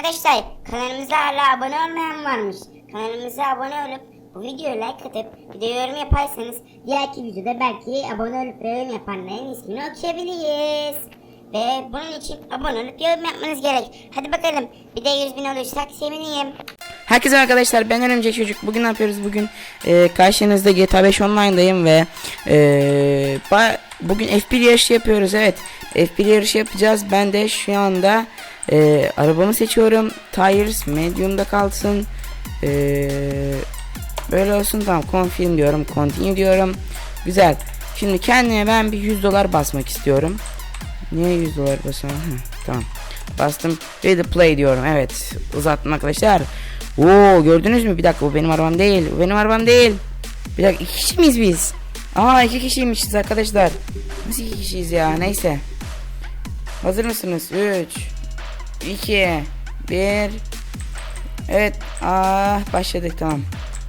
Arkadaşlar kanalımıza hala abone olmayan varmış. Kanalımıza abone olup bu videoya like atıp bir de yorum yaparsanız diğerki videoda belki abone olup yorum yapanların ismini okuyabiliriz. Ve bunun için abone olup yorum yapmanız gerek. Hadi bakalım bir de 100 bin olursak sevinirim. Herkese arkadaşlar ben Örümcek Çocuk. Bugün ne yapıyoruz? Bugün e, karşınızda GTA 5 Online'dayım ve e, bugün F1 yarışı yapıyoruz. Evet F1 yarışı yapacağız. Ben de şu anda e, arabamı seçiyorum. Tires medium'da kalsın. E, böyle olsun tamam. Confirm diyorum. Continue diyorum. Güzel. Şimdi kendime ben bir 100 dolar basmak istiyorum. Niye 100 dolar basıyorum? Tamam. Bastım. Ready play diyorum. Evet. Uzattım arkadaşlar. Oo gördünüz mü? Bir dakika bu benim arabam değil. Bu benim arabam değil. Bir dakika iki kişi miyiz biz? Aa iki kişiymişiz arkadaşlar. Nasıl iki kişiyiz ya? Neyse. Hazır mısınız? 3 2 1 Evet. Aa başladık tamam.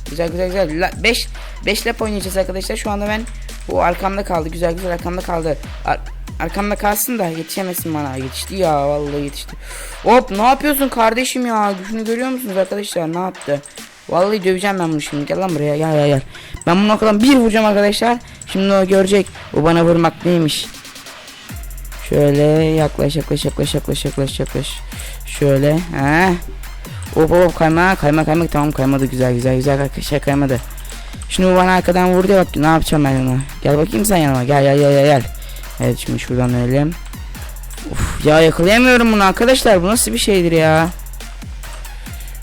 Güzel güzel güzel. 5 5 lap oynayacağız arkadaşlar. Şu anda ben bu arkamda kaldı. Güzel güzel arkamda kaldı. Ar arkamda kalsın da yetişemesin bana. Yetişti ya vallahi yetişti. Hop ne yapıyorsun kardeşim ya? Şunu görüyor musunuz arkadaşlar? Ne yaptı? Vallahi döveceğim ben bunu şimdi. Gel lan buraya. Gel gel gel. Ben bunu arkadan bir vuracağım arkadaşlar. Şimdi o görecek. O bana vurmak neymiş? Şöyle yaklaş yaklaş yaklaş yaklaş yaklaş yaklaş. Şöyle. He. Hop hop kayma kayma kayma tamam kaymadı güzel güzel güzel arkadaşlar kaymadı. Şimdi bana arkadan vurdu bak ne yapacağım ben ona. Gel bakayım sen yanıma gel gel gel gel. Evet şimdi şuradan dönelim. Uf, ya yakalayamıyorum bunu arkadaşlar bu nasıl bir şeydir ya.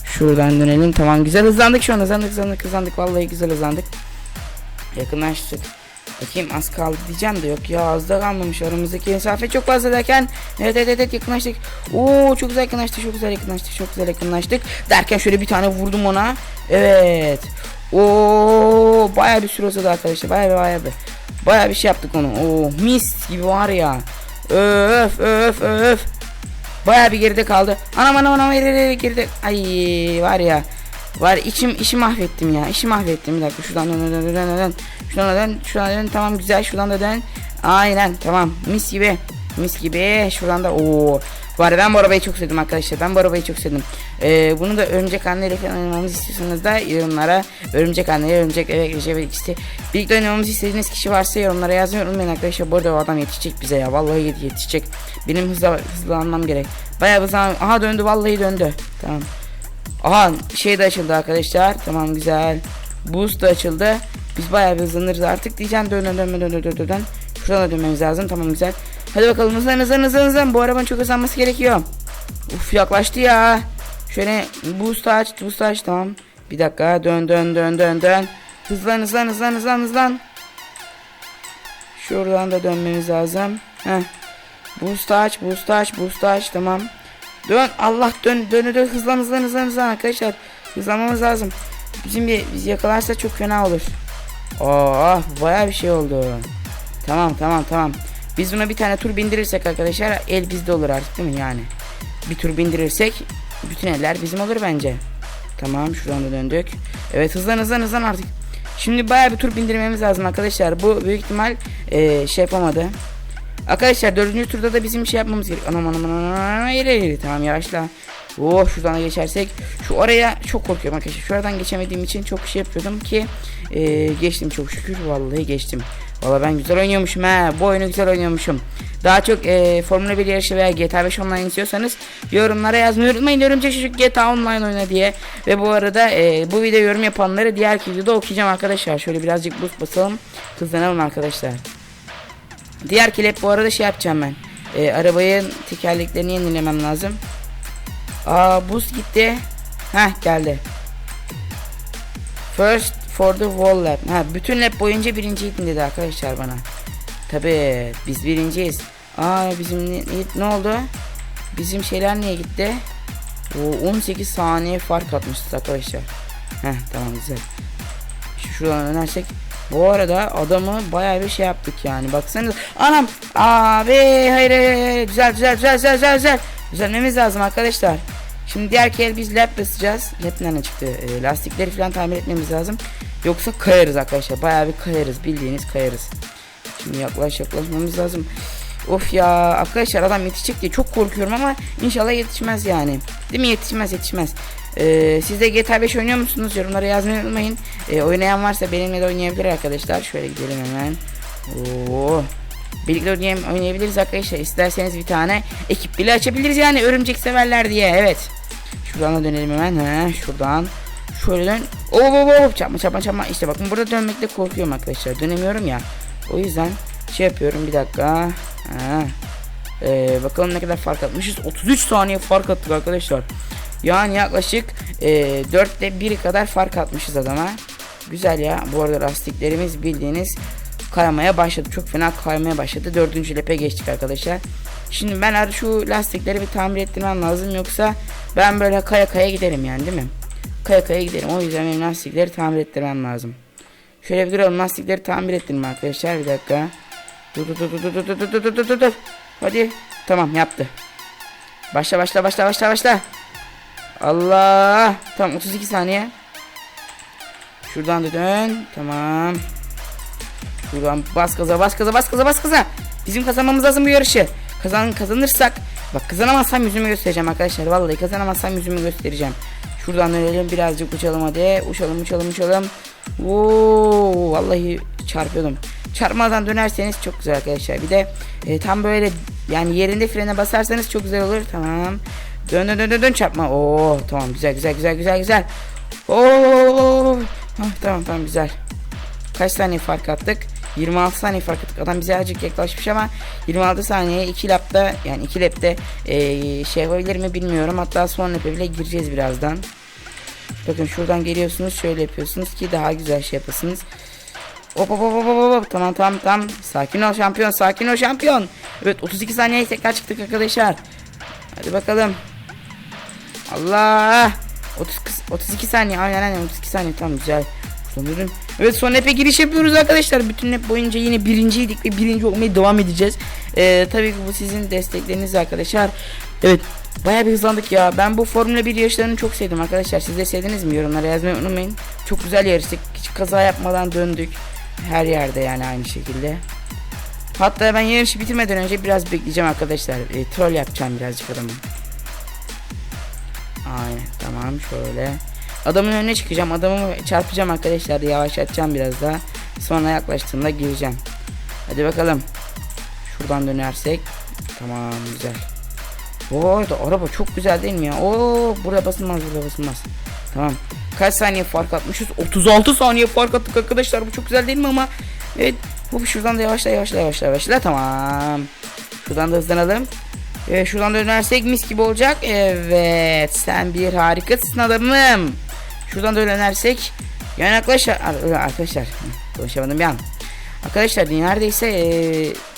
Şuradan dönelim tamam güzel hızlandık şu an hızlandık hızlandık hızlandık vallahi güzel hızlandık. Yakınlaştık. Bakayım az kaldı diyeceğim de yok ya az da kalmamış aramızdaki mesafe çok fazla derken evet evet evet yakınlaştık. Oo çok güzel yakınlaştık çok güzel yakınlaştık çok güzel yakınlaştık derken şöyle bir tane vurdum ona. Evet. Oo baya bir süre uzadı arkadaşlar baya baya bir baya bir şey yaptık onu. Oo mis gibi var ya. Öf öf öf. Baya bir geride kaldı. Anam anam anam geride. Ay var ya. Var içim işi mahvettim ya. İşi mahvettim. Bir dakika şuradan dön dön dön dön. Şuradan dön. Şuradan dön. Tamam güzel. Şuradan da dön. Aynen tamam. Mis gibi. Mis gibi. Şuradan da o var ben bu arabayı çok sevdim arkadaşlar. Ben bu arabayı çok sevdim. Ee, bunu da örümcek anneyle falan oynamamızı istiyorsanız da yorumlara örümcek anneyle örümcek eve Recep ikisi birlikte oynamamızı istediğiniz kişi varsa yorumlara yazmayı unutmayın arkadaşlar. Bu arada o adam yetişecek bize ya. Vallahi yet- yetişecek. Benim hızla, hızlanmam gerek. Bayağı hızlan. Aha döndü vallahi döndü. Tamam. Aha şey de açıldı arkadaşlar. Tamam güzel. Boost da açıldı. Biz bayağı bir hızlanırız artık diyeceğim. Dön dön dön dön dön dön. Şuradan da dönmemiz lazım. Tamam güzel. Hadi bakalım hızlan hızlan hızlan hızlan. Bu arabanın çok hızlanması gerekiyor. Uf yaklaştı ya. Şöyle boost aç boost aç tamam. Bir dakika dön dön dön dön dön. Hızlan hızlan hızlan hızlan hızlan. Şuradan da dönmemiz lazım. Heh. Boost aç boost aç boost aç tamam. Dön Allah dön dön dön hızlan hızlan hızlan hızlan arkadaşlar. Hızlanmamız lazım. Bizim bir biz yakalarsa çok fena olur. Oh baya bir şey oldu. Tamam tamam tamam. Biz buna bir tane tur bindirirsek arkadaşlar el bizde olur artık değil mi yani? Bir tur bindirirsek bütün eller bizim olur bence. Tamam şuradan da döndük. Evet hızlan hızlan hızlan artık. Şimdi baya bir tur bindirmemiz lazım arkadaşlar. Bu büyük ihtimal eee, şey yapamadı. Arkadaşlar dördüncü turda da bizim şey yapmamız gerek. Anam anam anam anam ileri ileri tamam yavaşla. Oh şuradan da geçersek. Şu araya çok korkuyorum arkadaşlar. Şuradan geçemediğim için çok şey yapıyordum ki e, geçtim çok şükür. Vallahi geçtim. Vallahi ben güzel oynuyormuşum ha. Bu oyunu güzel oynuyormuşum. Daha çok e, Formula 1 yarışı veya GTA 5 online istiyorsanız yorumlara yazmayı unutmayın. Örümcek çocuk GTA online oyna diye. Ve bu arada e, bu video yorum yapanları diğer videoda okuyacağım arkadaşlar. Şöyle birazcık boost basalım. Hızlanalım arkadaşlar. Diğer kilep bu arada şey yapacağım ben. E, arabanın tekerleklerini yenilemem lazım. Aa boost gitti. Heh geldi. First for the whole lap. Ha bütün lap boyunca birinciydin dedi arkadaşlar bana. Tabi biz birinciyiz. Aa bizim ne, ne oldu? Bizim şeyler niye gitti? O 18 saniye fark atmışız arkadaşlar. Heh tamam güzel. Şu şuradan dönersek bu arada adamı bayağı bir şey yaptık yani. Baksanıza. Anam. Abi hayır hayır. Güzel güzel güzel güzel güzel güzel. Düzelmemiz lazım arkadaşlar. Şimdi diğer kere biz lap basacağız. Lap nereden çıktı? E, lastikleri falan tamir etmemiz lazım. Yoksa kayarız arkadaşlar. Bayağı bir kayarız. Bildiğiniz kayarız. Şimdi yaklaş yaklaşmamız lazım. Of ya arkadaşlar adam yetişecek diye çok korkuyorum ama inşallah yetişmez yani. Değil mi yetişmez yetişmez. Ee, siz de GTA 5 oynuyor musunuz? Yorumlara yazmayı unutmayın. Ee, oynayan varsa benimle de oynayabilir arkadaşlar. Şöyle gidelim hemen. Oo. Birlikte oynayabiliriz arkadaşlar. İsterseniz bir tane ekip bile açabiliriz yani örümcek severler diye. Evet. Şuradan da dönelim hemen. He, şuradan. Şöyle dön. Oo, oo, oo. Çarpma çarpma çarpma. İşte bakın burada dönmekte korkuyorum arkadaşlar. Dönemiyorum ya. O yüzden şey yapıyorum bir dakika. Ha. Ee, bakalım ne kadar fark atmışız. 33 saniye fark attık arkadaşlar. Yani yaklaşık e, 4'te 1 kadar fark atmışız adama. Güzel ya. Bu arada lastiklerimiz bildiğiniz kaymaya başladı. Çok fena kaymaya başladı. Dördüncü lepe geçtik arkadaşlar. Şimdi ben şu lastikleri bir tamir ettirmem lazım. Yoksa ben böyle kaya kaya giderim yani değil mi? Kaya kaya giderim. O yüzden benim lastikleri tamir ettirmem lazım. Şöyle bir duralım. Lastikleri tamir ettirme arkadaşlar. Bir dakika. Dur dur dur dur dur dur dur dur dur dur. Hadi. Tamam yaptı. Başla başla başla başla başla. Allah. Tamam 32 saniye. Şuradan da dön. Tamam. Şuradan bas gaza bas gaza bas gaza bas gaza. Bizim kazanmamız lazım bu yarışı. Kazan kazanırsak bak kazanamazsam yüzümü göstereceğim arkadaşlar. Vallahi kazanamazsam yüzümü göstereceğim. Şuradan dönelim birazcık uçalım hadi. Uçalım uçalım uçalım. Oo, vallahi çarpıyordum. Çarpmadan dönerseniz çok güzel arkadaşlar. Bir de e, tam böyle yani yerinde frene basarsanız çok güzel olur. Tamam. Dön dön dön dön, dön çarpma. Oo tamam güzel güzel güzel güzel güzel. Oo. Hah, tamam tamam güzel. Kaç saniye fark attık? 26 saniye fark attık. Adam bize azıcık yaklaşmış ama 26 saniye 2 lapta yani 2 lapte eee, şey yapabilir mi bilmiyorum. Hatta son lape bile gireceğiz birazdan. Bakın şuradan geliyorsunuz şöyle yapıyorsunuz ki daha güzel şey yapasınız. Hop hop hop hop hop. Tamam tamam tamam. Sakin ol şampiyon sakin ol şampiyon. Evet 32 saniye tekrar çıktık arkadaşlar. Hadi bakalım. Allah. 30, 32 saniye aynen aynen 32 saniye tamam güzel. Sanırım. Evet son epey giriş yapıyoruz arkadaşlar. Bütün hep boyunca yine birinciydik ve birinci olmaya devam edeceğiz. Ee, tabii ki bu sizin destekleriniz arkadaşlar. Evet Bayağı bir hızlandık ya. Ben bu Formula 1 yarışlarını çok sevdim arkadaşlar. Siz de sevdiniz mi? Yorumlara yazmayı unutmayın. Çok güzel yarıştık. Hiç kaza yapmadan döndük. Her yerde yani aynı şekilde. Hatta ben yarışı bitirmeden önce biraz bekleyeceğim arkadaşlar. E, troll yapacağım birazcık adamı. Aynen tamam şöyle. Adamın önüne çıkacağım. Adamı çarpacağım arkadaşlar. Yavaşlatacağım biraz daha. Sonra yaklaştığında gireceğim. Hadi bakalım. Şuradan dönersek. Tamam güzel. Bu arada araba çok güzel değil mi ya? Oo burada basılmaz burada basılmaz. Tamam. Kaç saniye fark atmışız? 36 saniye fark attık arkadaşlar. Bu çok güzel değil mi ama? Evet. Bu şuradan da yavaşla yavaşla yavaşla yavaşla. Tamam. Şuradan da hızlanalım. Evet, şuradan da dönersek mis gibi olacak. Evet. Sen bir harikasın adamım. Şuradan da dönersek. Yani arkadaşlar. ar- Arkadaşlar. Konuşamadım bir an. Arkadaşlar neredeyse e,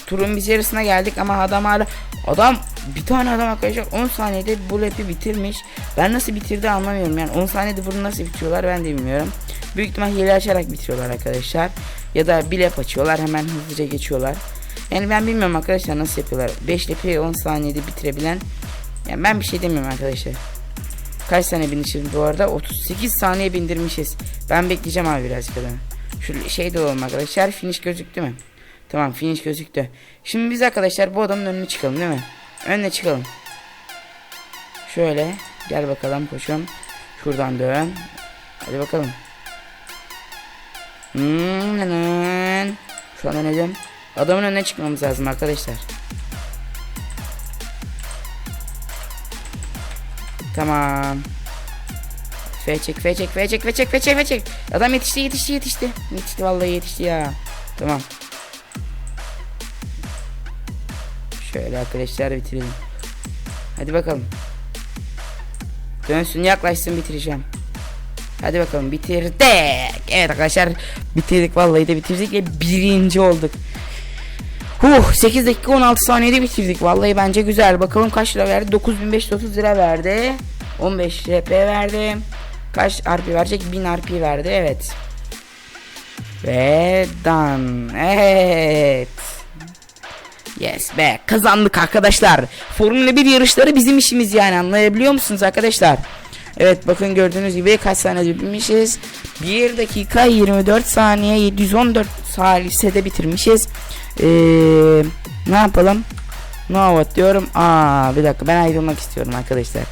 turun biz yarısına geldik ama adam hala adam bir tane adam arkadaşlar 10 saniyede bu lap'i bitirmiş. Ben nasıl bitirdi anlamıyorum yani 10 saniyede bunu nasıl bitiriyorlar ben de bilmiyorum. Büyük ihtimal hile açarak bitiriyorlar arkadaşlar. Ya da bir lap açıyorlar hemen hızlıca geçiyorlar. Yani ben bilmiyorum arkadaşlar nasıl yapıyorlar. 5 lap'i 10 saniyede bitirebilen. Yani ben bir şey demiyorum arkadaşlar. Kaç saniye binmişiz bu arada? 38 saniye bindirmişiz. Ben bekleyeceğim abi birazcık adamı. Şu şey de olalım arkadaşlar. Finish gözüktü mü? Tamam finish gözüktü. Şimdi biz arkadaşlar bu adamın önüne çıkalım değil mi? Önüne çıkalım. Şöyle. Gel bakalım koşum. Şuradan dön. Hadi bakalım. Hmm. Şu an dönelim. Adamın önüne çıkmamız lazım arkadaşlar. Tamam. F çek, F çek, F çek, F çek, F çek, F çek. Adam yetişti, yetişti, yetişti. Yetişti vallahi yetişti ya. Tamam. Şöyle arkadaşlar bitirelim. Hadi bakalım. Dönsün yaklaşsın bitireceğim. Hadi bakalım bitirdik. Evet arkadaşlar bitirdik vallahi de bitirdik ve birinci olduk. Huh 8 dakika 16 saniyede bitirdik. Vallahi bence güzel. Bakalım kaç lira verdi? 9530 lira verdi. 15 RP verdi. Kaç RP verecek? 1000 RP verdi. Evet. Ve done. Evet. Yes be kazandık arkadaşlar. Formula 1 yarışları bizim işimiz yani anlayabiliyor musunuz arkadaşlar? Evet bakın gördüğünüz gibi kaç saniye bitirmişiz. 1 dakika 24 saniye 714 salisede bitirmişiz. Ee, ne yapalım? No diyorum. Aa bir dakika ben ayrılmak istiyorum arkadaşlar.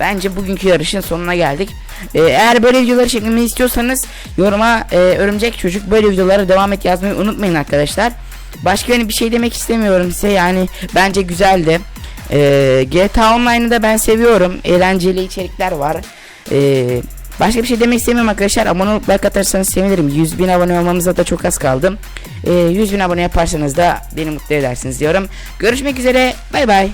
Bence bugünkü yarışın sonuna geldik. Ee, eğer böyle videoları çekmemi istiyorsanız yoruma e, örümcek çocuk böyle videolara devam et yazmayı unutmayın arkadaşlar. Başka yeni bir şey demek istemiyorum size yani bence güzeldi. Ee, GTA Online'ı da ben seviyorum. Eğlenceli içerikler var. Ee, başka bir şey demek istemiyorum arkadaşlar. Abone olup like atarsanız sevinirim. 100 bin abone olmamıza da çok az kaldı. Ee, 100 bin abone yaparsanız da beni mutlu edersiniz diyorum. Görüşmek üzere. Bay bay.